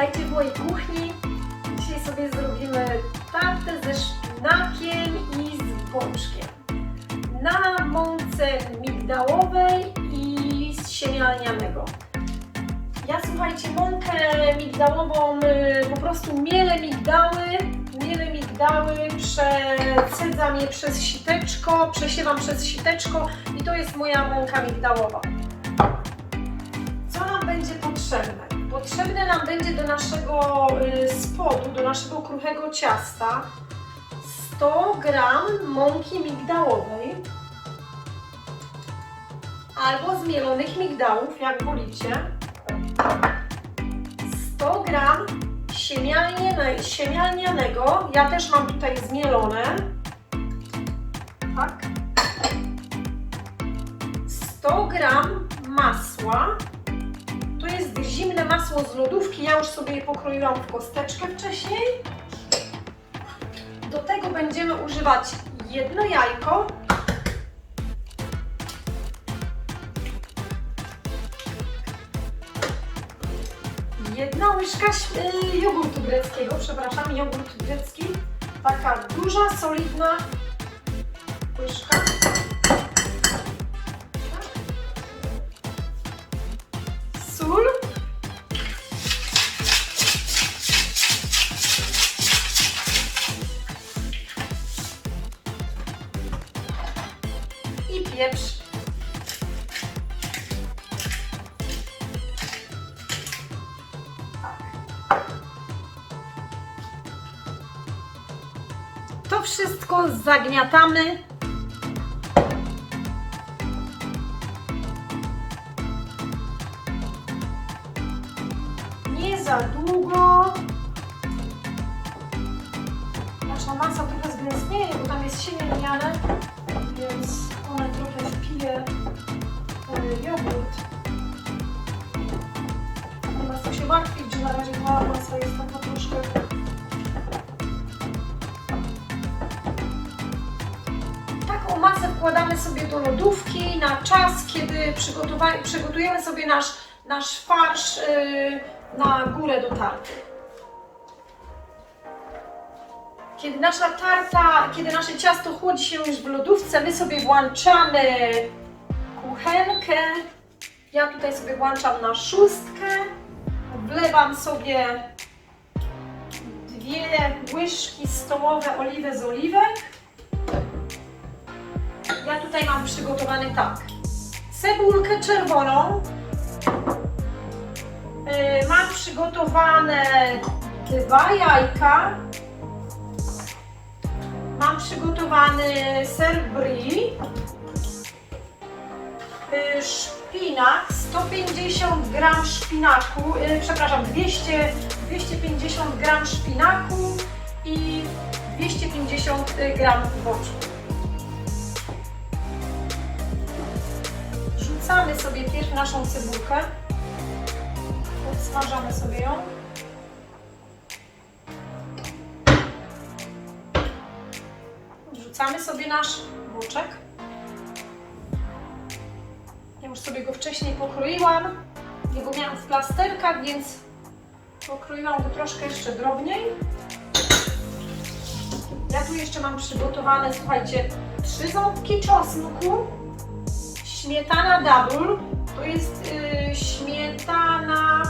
Witajcie w mojej kuchni. Dzisiaj sobie zrobimy tartę ze szpinakiem i z bączkiem. Na mące migdałowej i z siemienia lnianego. Ja słuchajcie, mąkę migdałową y, po prostu mielę migdały, mielę migdały, przecedzam je przez siteczko, przesiewam przez siteczko i to jest moja mąka migdałowa. Co nam będzie potrzebne? Potrzebne nam będzie do naszego y, spodu, do naszego kruchego ciasta 100 gram mąki migdałowej albo zmielonych migdałów, jak wolicie. 100 gram siemialnianego, ja też mam tutaj zmielone. Tak. 100 gram masła. Zimne masło z lodówki. Ja już sobie je pokroiłam w kosteczkę wcześniej. Do tego będziemy używać jedno jajko. Jedna łyżka y, jogurtu greckiego, przepraszam, jogurt grecki. Taka duża, solidna łyżka. Wszystko zagniatamy. Nie za długo. Nasza masa trochę zgęstnieje, bo tam jest siemię lniane, więc ona trochę wpije e, jogurt. Nie ma co się martwić, że na razie ta masa jest taka troszkę wkładamy sobie do lodówki na czas, kiedy przygotujemy sobie nasz, nasz farsz yy, na górę do tarty. Kiedy nasza tarta, kiedy nasze ciasto chłodzi się już w lodówce, my sobie włączamy kuchenkę. Ja tutaj sobie włączam na szóstkę. Wlewam sobie dwie łyżki stołowe oliwy z oliwek. Ja tutaj mam przygotowany tak. Cebulkę czerwoną. Yy, mam przygotowane dwa jajka. Mam przygotowany ser brie. Yy, szpinak, 150 gram szpinaku, yy, przepraszam, 200, 250 gram szpinaku i 250 gram boczku. Wrzucamy sobie pierw naszą cebulkę. Odsmażamy sobie ją. Wrzucamy sobie nasz boczek. Ja już sobie go wcześniej pokroiłam. Ja go miałam w plasterkach, więc pokroiłam go troszkę jeszcze drobniej. Ja tu jeszcze mam przygotowane, słuchajcie, trzy ząbki czosnku, Śmietana double to jest y, śmietana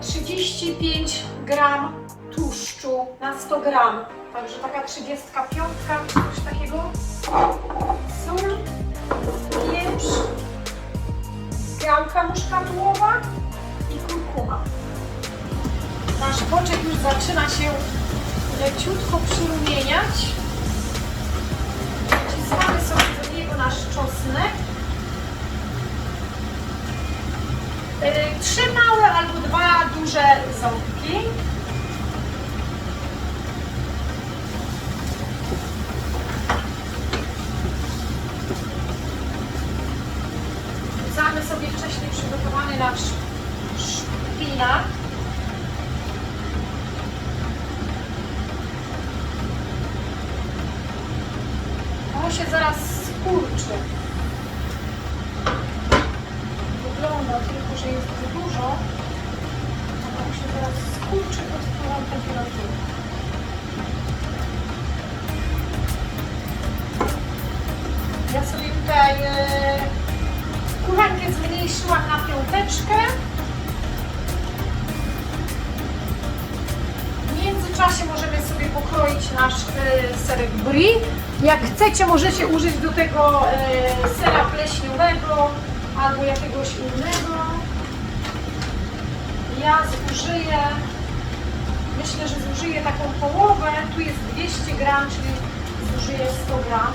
35 gram tłuszczu na 100 gram. Także taka 35 czy coś takiego. Sól, pieprz, gałka muszkatułowa i kurkuma. Nasz boczek już zaczyna się leciutko przyrumieniać. Czosnek. Yy, Trzy małe albo dwa duże ząbki. Wrzucamy sobie wcześniej przygotowany nasz szpinak. Się zaraz skurczy. Wygląda tylko, że jest dużo. temperaturę. Ja sobie tutaj e, kuchenkę zmniejszyłam na piąteczkę. W międzyczasie możemy sobie pokroić nasz e, serek brie. Jak chcecie, możecie użyć do tego e, sera pleśniowego albo jakiegoś innego. Ja zużyję, myślę, że zużyję taką połowę. Tu jest 200 gram, czyli zużyję 100 gram.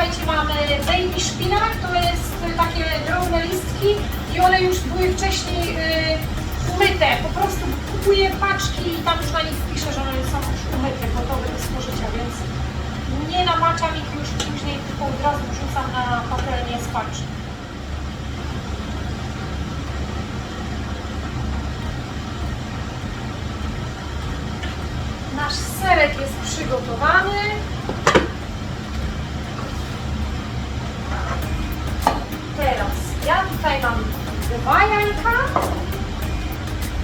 Słuchajcie, mamy baby szpinak, to jest takie drobne listki i one już były wcześniej y, umyte. Po prostu kupuję paczki i tam już na nich piszę, że one są już umyte, gotowe do spożycia, więc nie namaczam ich już później, tylko od razu wrzucam na patelnię z paczki. Nasz serek jest przygotowany. Teraz ja tutaj mam jajka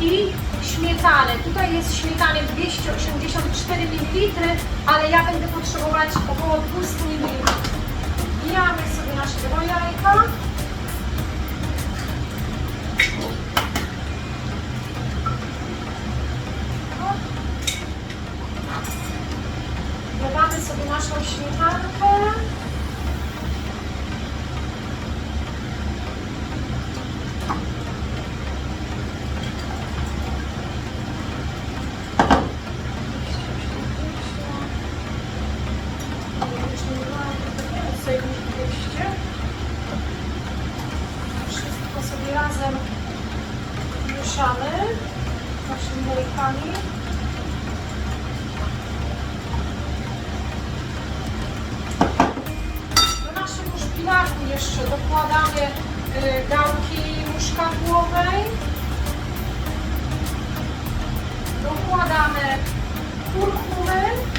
i śmietanę. Tutaj jest śmietany 284 ml, ale ja będę potrzebować około 200 ml. Wbijamy sobie nasze dwa jajka. Dodamy sobie naszą śmietankę. Wszystko sobie razem mieszamy naszymi jajkami. Do naszego szpinaku jeszcze dokładamy y, gałki muszkatłowej. Dokładamy kurkumy.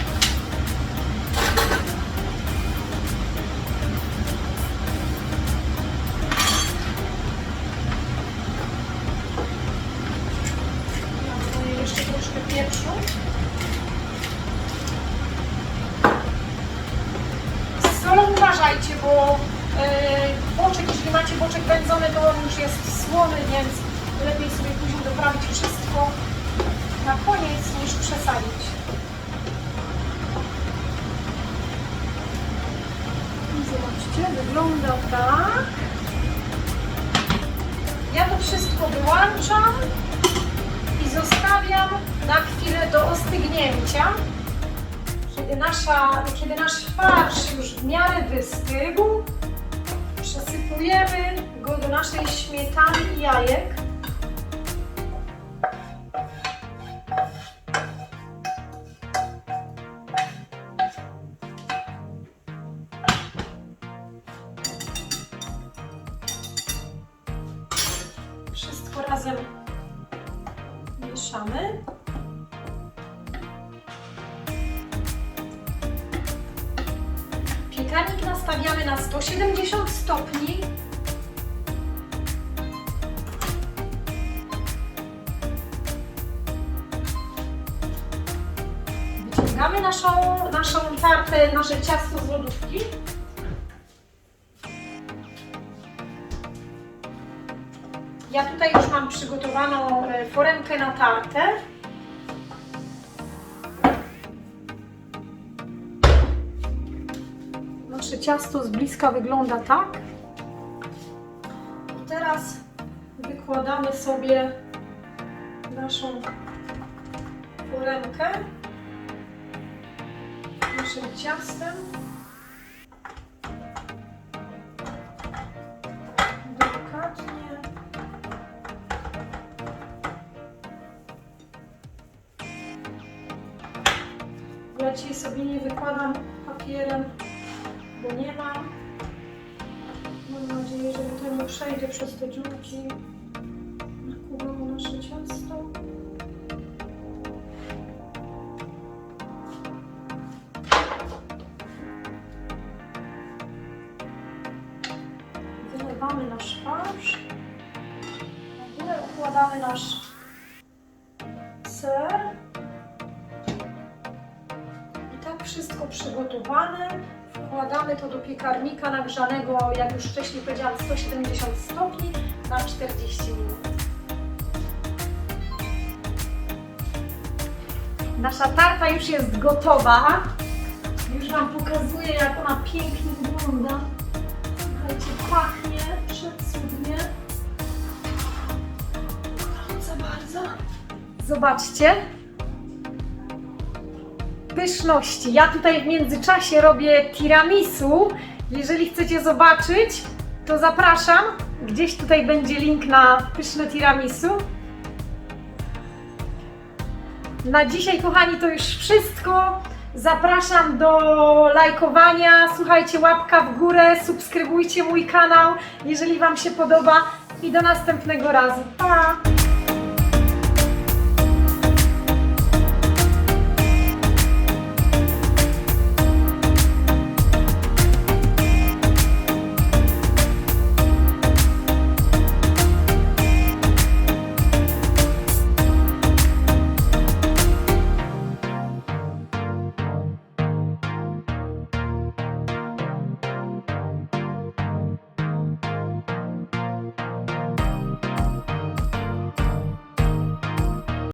Wyłączam i zostawiam na chwilę do ostygnięcia. Kiedy, nasza, kiedy nasz farsz już w miarę wystygł, przesypujemy go do naszej śmietany i jajek. Mieszamy. Piekarnik nastawiamy na 170 stopni. Wyciągamy naszą, naszą tartę, nasze ciasto z lodówki. Ja tutaj już mam przygotowaną e, foremkę na tartę. Nasze ciasto z bliska wygląda tak. I teraz wykładamy sobie naszą foremkę naszym ciastem. Nie wykładam papierem, bo nie mam. Mam nadzieję, że tutaj nie przejdzie przez te dziurki. Nakłuwamy nasze ciasto. Wszystko przygotowane. Wkładamy to do piekarnika nagrzanego, jak już wcześniej powiedziałam, 170 stopni na 40 minut. Nasza tarta już jest gotowa. Już Wam pokazuję, jak ona pięknie wygląda. Słuchajcie, pachnie przecudnie. Gorąca bardzo. Zobaczcie. Pyszności. Ja tutaj w międzyczasie robię tiramisu. Jeżeli chcecie zobaczyć, to zapraszam. Gdzieś tutaj będzie link na pyszne tiramisu. Na dzisiaj, kochani, to już wszystko. Zapraszam do lajkowania. Słuchajcie, łapka w górę, subskrybujcie mój kanał, jeżeli Wam się podoba. I do następnego razu. Pa!